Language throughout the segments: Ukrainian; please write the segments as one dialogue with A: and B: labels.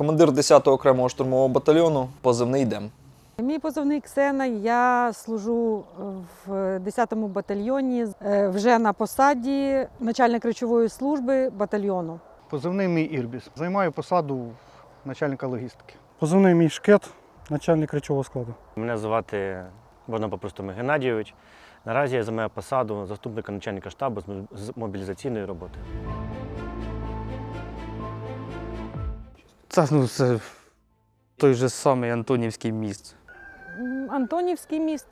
A: Командир 10-го окремого штурмового батальйону, позивний ДЕМ.
B: Мій позивний Ксена. Я служу в 10-му батальйоні е, вже на посаді начальник речової служби батальйону.
C: Позивний мій Ірбіс. Займаю посаду начальника логістики.
D: Позивний мій шкет, начальник речового складу.
E: Мене звати можна по-простому Геннадійович. Наразі я займаю посаду заступника начальника штабу з мобілізаційної роботи.
F: Та ну це той же самий Антонівський міст.
B: Антонівський міст.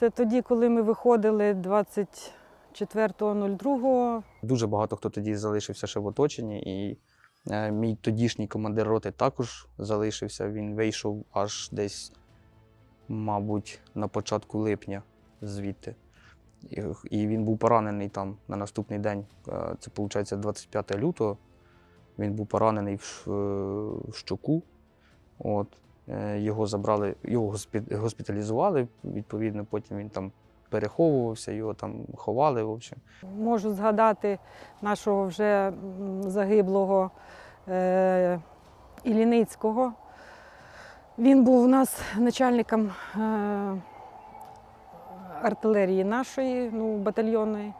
B: Це тоді, коли ми виходили 24.02.
F: Дуже багато хто тоді залишився ще в оточенні, і е, мій тодішній командир роти також залишився. Він вийшов аж десь, мабуть, на початку липня звідти. І, і він був поранений там на наступний день. Е, Це виходить 25 лютого. Він був поранений в, в щоку. От. Е, Його забрали, його госпіталізували. Відповідно, потім він там переховувався, його там ховали. В общем.
B: Можу згадати нашого вже загиблого е, Іліницького. Він був у нас начальником е, артилерії нашої, ну, батальйонної.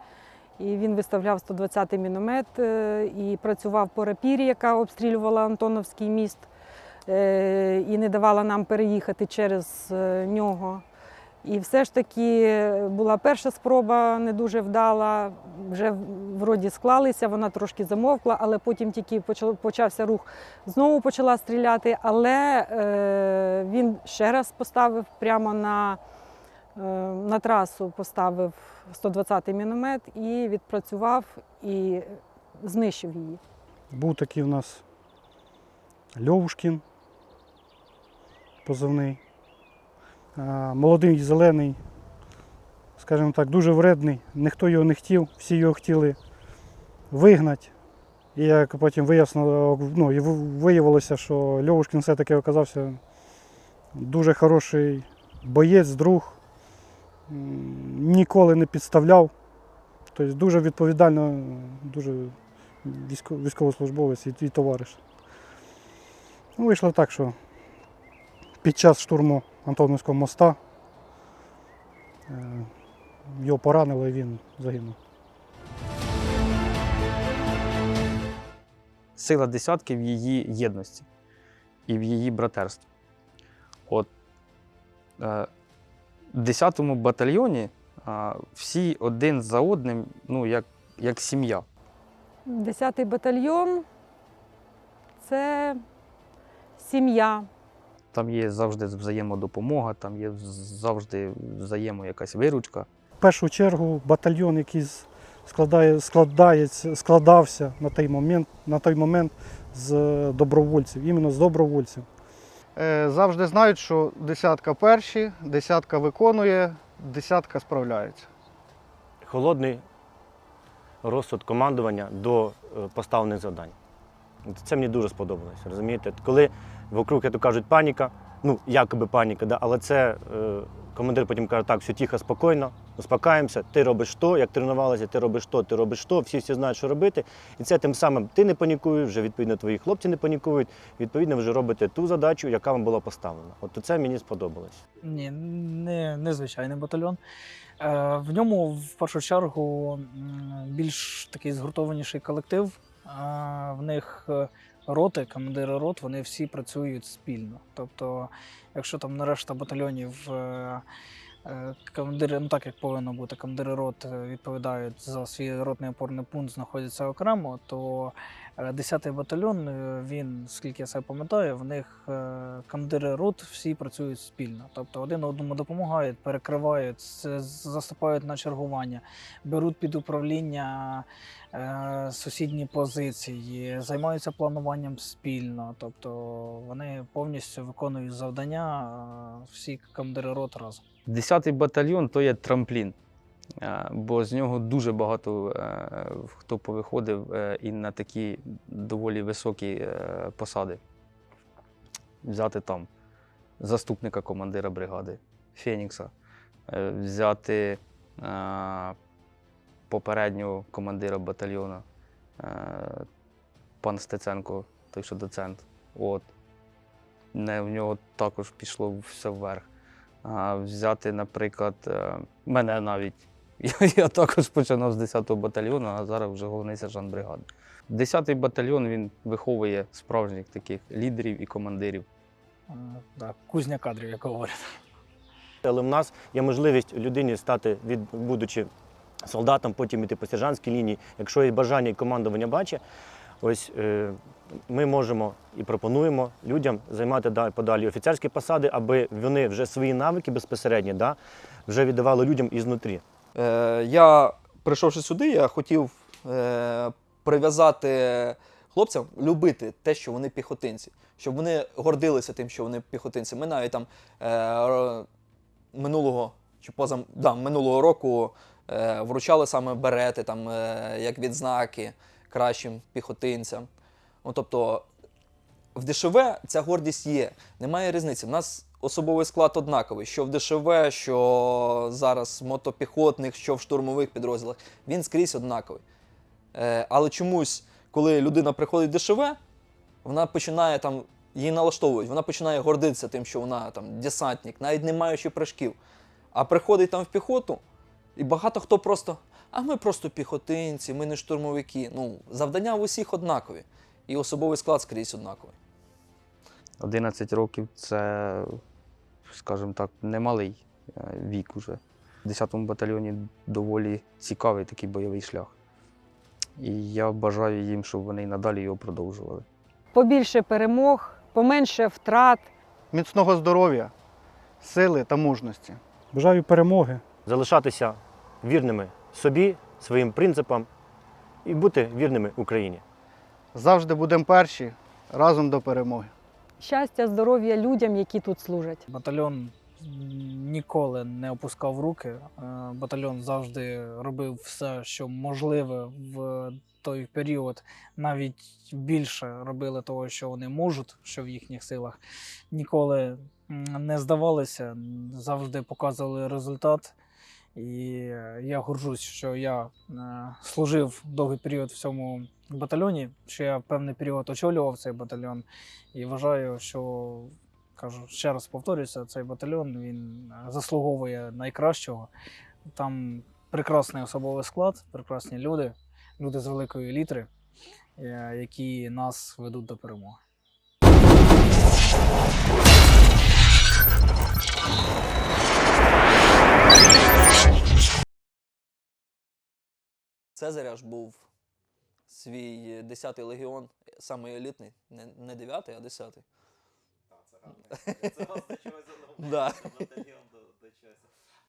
B: І він виставляв 120-й міномет е, і працював по рапірі, яка обстрілювала Антоновський міст, е, і не давала нам переїхати через е, нього. І все ж таки була перша спроба не дуже вдала. Вже вроді склалися, вона трошки замовкла, але потім тільки почався рух, знову почала стріляти. Але е, він ще раз поставив прямо на, е, на трасу, поставив 120-й міномет і відпрацював і знищив її.
D: Був такий у нас Льовушкін, позивний. Молодий, зелений, скажімо так, дуже вредний. Ніхто його не хотів, всі його хотіли вигнати. І як потім вияснило, ну, виявилося, що Льовушкін все-таки оказався дуже хороший боєць, друг, ніколи не підставляв. Тобто дуже відповідально, дуже військовослужбовець і, товариш. Ну, вийшло так, що під час штурму Антоновського моста е, його поранило і він загинув.
F: Сила десятки в її єдності і в її братерстві. От е, в 10-му батальйоні всі один за одним, ну, як, як сім'я.
B: 10-й батальйон це сім'я.
F: Там є завжди взаємодопомога, там є завжди взаємо якась виручка.
D: В першу чергу батальйон, який складає, складається, складався на той момент, на той момент з добровольців, іменно з добровольців.
C: Е, Завжди знають, що десятка перші, десятка виконує, десятка справляється.
E: Холодний розсуд командування до е, поставлених завдань. Це мені дуже сподобалось. Розумієте? Коли вокруг, як то кажуть, паніка, ну, якоби паніка, да, але це е, командир потім каже, так, все тихо, спокійно, успокаємося, ти робиш то, як тренувалися, ти робиш то, ти робиш то, всі всі знають, що робити. І це тим самим ти не панікуєш, вже відповідно твої хлопці не панікують, відповідно, вже робите ту задачу, яка вам була поставлена. От це мені сподобалось.
G: Ні, не, звичайний батальйон. Е, в ньому в першу чергу більш такий згуртованіший колектив. Е, в них е, роти, командири рот, вони всі працюють спільно. Тобто, якщо там на решта батальйонів е, командири, ну так як повинно бути, командири рот е, відповідають за свій ротний опорний пункт, знаходяться окремо, то е, 10-й батальйон, е, він, скільки я себе пам'ятаю, в них е, командири рот всі працюють спільно. Тобто один одному допомагають, перекривають, заступають на чергування, беруть під управління е, сусідні позиції, займаються плануванням спільно. Тобто вони повністю виконують завдання всі командири рот разом.
F: 10-й батальйон то є трамплін, бо з нього дуже багато е, хто повиходив е, і на такі доволі високі е, посади. Взяти там заступника командира бригади Фенікса, взяти попереднього командира батальйону, пан Стеценко той, що доцент. От. Не, в нього також пішло все вверх. Взяти, наприклад, мене навіть. Я, я також починав з 10-го батальйону, а зараз вже головний сержант бригади. 10-й батальйон він виховує справжніх таких лідерів і командирів.
G: Да, кузня кадрів, як говорять.
E: Але в нас є можливість людині стати, від, будучи солдатом, потім іти по сержантській лінії. Якщо є бажання і командування бачить, ось е, ми можемо і пропонуємо людям займати да- подалі офіцерські посади, аби вони вже свої навики безпосередньо да, вже віддавали людям ізнутрі.
A: Е, я, прийшовши сюди, я хотів е, прив'язати хлопцям любити те, що вони піхотинці, щоб вони гордилися тим, що вони піхотинці. Ми навіть там е, минулого чи поза да, минулого року е, вручали саме берети, там, е, як відзнаки кращим піхотинцям. Ну, тобто в ДШВ ця гордість є. Немає різниці. У нас особовий склад однаковий. Що в ДШВ, що зараз в мотопіхотних, що в штурмових підрозділах. Він скрізь однаковий. Е, але чомусь, коли людина приходить в ДШВ, вона починає там, її налаштовують, вона починає гордитися тим, що вона там десантник, навіть не маючи прыжків. А приходить там в піхоту, і багато хто просто. А ми просто піхотинці, ми не штурмовики. Ну, завдання в усіх однакові. І особовий склад скрізь однаковий.
F: 11 років це, скажімо так, немалий е, вік уже. В 10-му батальйоні доволі цікавий такий бойовий шлях. І я бажаю їм, щоб вони й надалі його продовжували.
B: Побільше перемог, поменше втрат.
C: Міцного здоров'я, сили та мужності.
D: Бажаю перемоги.
E: Залишатися вірними собі, своїм принципам і бути вірними Україні.
C: Завжди будемо перші, разом до перемоги.
B: Щастя, здоров'я людям, які тут служать.
G: Батальйон ніколи не опускав руки. Е, Батальйон завжди робив все, що можливе в той період. Навіть більше робили того, що вони можуть, що в їхніх силах. Ніколи не здавалися, завжди показували результат. І е, я горжусь, що я е, служив довгий період в цьому батальйоні, що я певний період очолював цей батальйон. І вважаю, що кажу ще раз повторюся, цей батальйон він заслуговує найкращого. Там прекрасний особовий склад, прекрасні люди, люди з великої літри, е, які нас ведуть до перемоги.
A: Цезаря ж був свій 10-й легіон, самий елітний, не, не 9-й, а 10-й. Так, це Да.